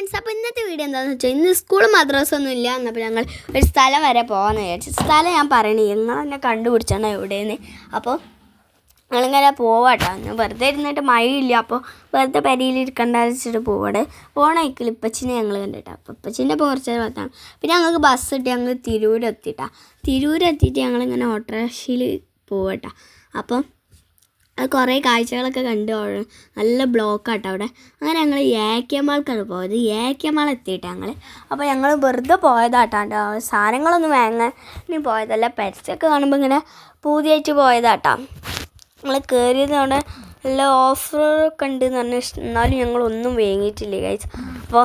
Friends അപ്പോൾ ഇന്നത്തെ video എന്താണെന്ന് വെച്ചാൽ ഇന്ന് സ്കൂൾ മദ്രസ ഒന്നും ഇല്ല എന്നപ്പോൾ ഞങ്ങൾ ഒരു സ്ഥലം വരെ പോകാമെന്ന് വിചാരിച്ചു. സ്ഥലം ഞാൻ പറയണേ നിങ്ങൾ തന്നെ കണ്ടുപിടിച്ചാണ് എവിടെയെന്ന്. അപ്പോൾ ഞങ്ങളിങ്ങനെ പോവാട്ടോ. ഞാൻ വെറുതെ ഇരുന്നിട്ട് മഴയില്ല അപ്പോൾ വെറുതെ പരിയിൽ ഇരിക്കണ്ടാച്ചിട്ട് പോവാടെ പോണ ഇപ്പച്ചിനെ ഞങ്ങൾ കണ്ടിട്ടാ. അപ്പോൾ ഇപ്പച്ചിന്റെ നേരം ഭാഗത്താണ് പിന്നെ ഞങ്ങൾക്ക് ബസ് കിട്ടി ഞങ്ങൾ തിരൂരെത്തിട്ടാ. തിരൂരെത്തിയിട്ട് ഞങ്ങളിങ്ങനെ ഓട്ടോറിക്ഷയിൽ പോവട്ടോ. അപ്പം അത് കുറേ കാഴ്ചകളൊക്കെ കണ്ടു നല്ല ബ്ലോക്കാട്ടോ അവിടെ. അങ്ങനെ ഞങ്ങൾ ഏക്കമാൾക്കാണ് പോയത്. ഏക്കമാൾ എത്തിയിട്ട് ഞങ്ങൾ അപ്പോൾ ഞങ്ങൾ വെറുതെ പോയതാട്ടാ സാധനങ്ങളൊന്നും വാങ്ങാൻ പോയതല്ല. പരസ്യമൊക്കെ കാണുമ്പോൾ ഇങ്ങനെ പൂതിയായിട്ട് പോയതാട്ടോ. ഞങ്ങൾ കയറിയത് അവിടെ നല്ല ഓഫറൊക്കെ ഉണ്ട് എന്ന് പറഞ്ഞാൽ എന്നാലും ഞങ്ങളൊന്നും വേങ്ങിയിട്ടില്ല കഴിച്ച് അപ്പോൾ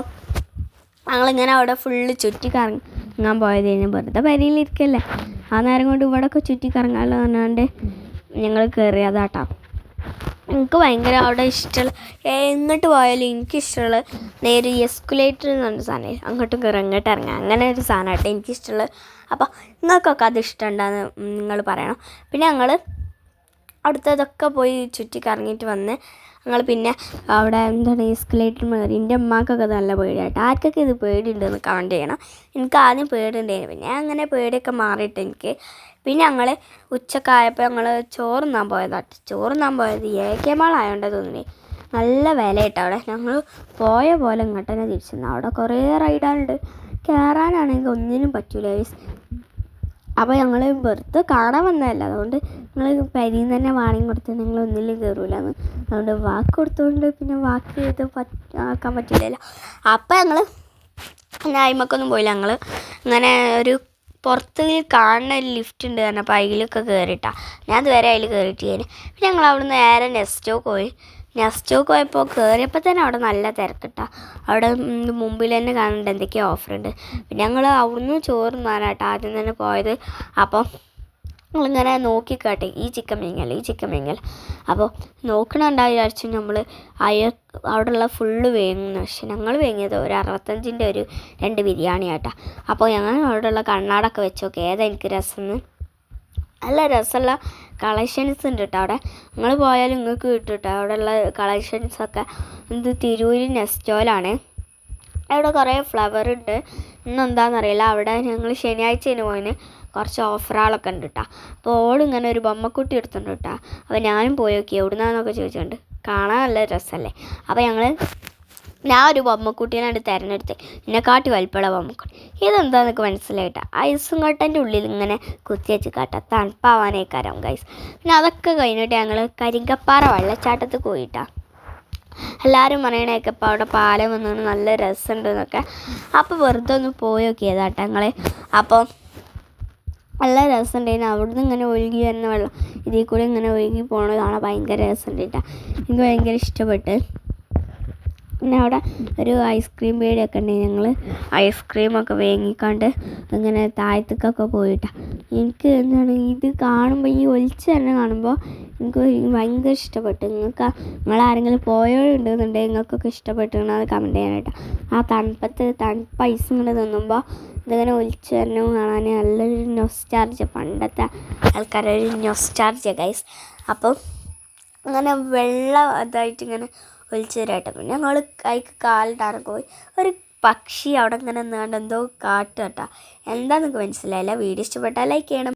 ഞങ്ങളിങ്ങനെ അവിടെ ഫുള്ള് ചുറ്റി കറങ്ങാൻ കഴിഞ്ഞാൽ വെറുതെ പരിയിലിരിക്കല്ലേ. ആ നേരം കൊണ്ട് ഇവിടെയൊക്കെ ചുറ്റി കറങ്ങാമല്ലോ പറഞ്ഞാണ്ട് ഞങ്ങൾ കയറിയതാട്ടാ എനിക്ക് ഭയങ്കര അവിടെ ഇഷ്ടമുള്ള എങ്ങോട്ട് പോയാലും എനിക്കിഷ്ടമുള്ള നേരെ എസ്കുലേറ്റർ എന്ന് പറഞ്ഞ സാധനം അങ്ങോട്ടും കയറി അങ്ങോട്ട് ഇറങ്ങാം. അങ്ങനെ ഒരു സാധനമായിട്ട് എനിക്കിഷ്ടമുള്ളത് അപ്പോൾ നിങ്ങൾക്കൊക്കെ അത് ഇഷ്ടമുണ്ടെന്ന് നിങ്ങൾ പറയണം. പിന്നെ ഞങ്ങൾ അവിടുത്തെ ഇതൊക്കെ പോയി ചുറ്റി കറങ്ങിയിട്ട് വന്ന് ഞങ്ങൾ പിന്നെ അവിടെ എന്താണ് എസ്കലേറ്റർ കയറി എന്റെ അമ്മക്കൊക്കെ നല്ല പേടിയായിട്ട് ആർക്കൊക്കെ ഇത് പേടിയുണ്ടെന്ന് കമന്റ് ചെയ്യണം. എനിക്ക് ആദ്യം പേടിയുണ്ടായിരുന്നു. പിന്നെ അങ്ങനെ പേടിയൊക്കെ മാറിയിട്ട് എനിക്ക് പിന്നെ ഞങ്ങൾ ഉച്ചക്കായപ്പോൾ ഞങ്ങൾ ചോറുന്നാൻ പോയതാട്ട് ചോറുന്നാൻ പോയത് എ കെ മാളായോണ്ട് തോന്നി നല്ല വില അവിടെ. ഞങ്ങൾ പോയ പോലെ ഇങ്ങോട്ട് തന്നെ തിരിച്ചു അവിടെ കുറേ റൈഡാനുണ്ട് കയറാനാണെങ്കിൽ ഒന്നിനും പറ്റൂല അപ്പോൾ ഞങ്ങൾ വെറുതെ കാണാൻ വന്നതല്ല. അതുകൊണ്ട് നിങ്ങൾ പരിയും തന്നെ വാണിംഗ് കൊടുത്ത് നിങ്ങൾ ഒന്നിലും കയറൂലെന്ന് അതുകൊണ്ട് വാക്ക് കൊടുത്തുകൊണ്ട് പിന്നെ വാക്ക് ചെയ്ത് ആക്കാൻ പറ്റില്ലല്ലോ അപ്പോൾ ഞങ്ങൾ നായ്മക്കൊന്നും പോയില്ല. ഞങ്ങൾ അങ്ങനെ ഒരു പുറത്ത് കാണുന്ന ഒരു ലിഫ്റ്റ് ഉണ്ട് കാരണം അപ്പോൾ അതിലൊക്കെ കയറിയിട്ടാണ് ഞാൻ ഇതുവരെ അതിൽ കയറിയിട്ട് കയറിയിട്ടില്ല പിന്നെ ഞങ്ങൾ അവിടെ നിന്ന് നേരെ നെസ്റ്റോ പോയി. നെസ്റ്റോ പോയപ്പോൾ കയറിയപ്പോൾ തന്നെ അവിടെ നല്ല തിരക്കിട്ടാ. അവിടെ മുമ്പിൽ തന്നെ എന്തൊക്കെയോ ഓഫർ ഉണ്ട്. പിന്നെ ഞങ്ങൾ അവിടുന്ന് ചോറ് നാനാട്ടോ ആദ്യം തന്നെ പോയത്. അപ്പോൾ ഞങ്ങളിങ്ങനെ നോക്കിക്കാട്ടെ ഈ ചിക്കൻ മീങ്ങൽ ഈ ചിക്കൻ മീങ്ങൽ അപ്പോൾ നോക്കണുണ്ടായി വിചാരിച്ചു നമ്മൾ അയ അവിടെയുള്ള ഫുള്ള് വേങ്ങുന്നു. പക്ഷെ ഞങ്ങൾ വേങ്ങിയത് ഒരു അറുപത്തഞ്ചിന്റെ ഒരു രണ്ട് ബിരിയാണി ആട്ടാ അപ്പോൾ ഞങ്ങൾ അവിടെയുള്ള കണ്ണാടൊക്കെ വെച്ചോക്കെ ഏതാ എനിക്ക് രസം നല്ല രസമുള്ള കളക്ഷൻസ് ഉണ്ട് കേട്ടോ അവിടെ. നിങ്ങൾ പോയാലും നിങ്ങൾക്ക് കിട്ടും കേട്ടോ അവിടെയുള്ള കളക്ഷൻസൊക്കെ ഇത് തിരൂരി നെസ്റ്റോയിലാണ് അവിടെ കുറേ ഫ്ലവർ ഉണ്ട്. ഇന്ന് എന്താണെന്നറിയില്ല അവിടെ ഞങ്ങൾ ശനിയാഴ്ചയിന് പോയിന് കുറച്ച് ഓഫറുകളൊക്കെ ഉണ്ട് കേട്ടോ അപ്പോൾ ഓളിങ്ങനെ ഒരു ബൊമ്മക്കുട്ടി എടുത്തിട്ടുണ്ട് കേട്ടോ. അപ്പോൾ ഞാനും പോയി നോക്കി. എവിടുന്നാന്നൊക്കെ ചോദിച്ചിട്ടുണ്ട് കാണാൻ നല്ല രസമല്ലേ? അപ്പോൾ ഞങ്ങൾ ഞാൻ ഒരു ബൊമ്മക്കുട്ടീനാണ് തിരഞ്ഞെടുത്ത് എന്നെക്കാട്ടി വലിപ്പമുള്ള ബൊമ്മക്കുട്ടി. ഇതെന്താന്നൊക്കെ മനസ്സിലായിട്ട? ഐസും കട്ടന്റെ ഉള്ളിൽ ഇങ്ങനെ കുത്തി വെച്ച് കാട്ട തണുപ്പാവാനേക്കാരം ഗൈസ് പിന്നെ അതൊക്കെ കഴിഞ്ഞിട്ട് ഞങ്ങൾ കരിങ്കപ്പാറ വെള്ളച്ചാട്ടത്തിൽ പോയിട്ടാണ് എല്ലാവരും പറയണേക്കെ ഇപ്പോൾ അവിടെ പാലം വന്നു നല്ല രസമുണ്ടെന്നൊക്കെ. അപ്പോൾ വെറുതെ ഒന്ന് പോയി നോക്കിയതാട്ടോ ഞങ്ങൾ അപ്പോൾ നല്ല രസമുണ്ടായിരുന്നു. അവിടുന്ന് ഇങ്ങനെ ഒഴുകി വരുന്ന വെള്ളം ഇതിൽ കൂടെ ഇങ്ങനെ ഒഴുകി പോകണത് കാണാൻ ഭയങ്കര രസമുണ്ടായിട്ടാണ് എനിക്ക് ഭയങ്കര ഇഷ്ടപ്പെട്ട്. പിന്നെ അവിടെ ഒരു ഐസ്ക്രീം പേടിയൊക്കെ ഉണ്ട്. ഞങ്ങൾ ഐസ്ക്രീമൊക്കെ വേങ്ങിക്കാണ്ട് ഇങ്ങനെ താഴത്തേക്കൊക്കെ പോയിട്ടാണ് എനിക്ക് എന്താണ് ഇത് കാണുമ്പോൾ ഈ ഒലിച്ച് തന്നെ കാണുമ്പോൾ എനിക്ക് ഭയങ്കര ഇഷ്ടപ്പെട്ടു. നിങ്ങൾക്ക് നിങ്ങളാരെങ്കിലും പോയവരുണ്ടെന്നുണ്ടെങ്കിൽ നിങ്ങൾക്കൊക്കെ ഇഷ്ടപ്പെട്ടു അത് കമന്റ് ചെയ്യാനായിട്ട് ആ തണുപ്പത്ത് തണുപ്പ് ഐസ് ഇങ്ങനെ തിന്നുമ്പോൾ ഇതിങ്ങനെ ഒലിച്ച് തന്നെ കാണാൻ നല്ലൊരു നൊസ്റ്റാർജ് പണ്ടത്തെ ആൾക്കാരൊരു നൊസ്റ്റാർജ ഗൈസ് അപ്പം അങ്ങനെ വെള്ളം ഇതായിട്ട് ഇങ്ങനെ ഒലിച്ചു പിന്നെ ഞങ്ങൾ അതിക്ക് കാലിട്ടാണ് പോയി. ഒരു പക്ഷി അവിടെ ഇങ്ങനെ നിന്നാണ്ട് എന്തോ കാട്ടുക കേട്ടോ. എന്താണെന്നൊക്കെ മനസ്സിലായില്ല? വീഡിയോ ഇഷ്ടപ്പെട്ടാൽ ലൈക്ക് ചെയ്യണം.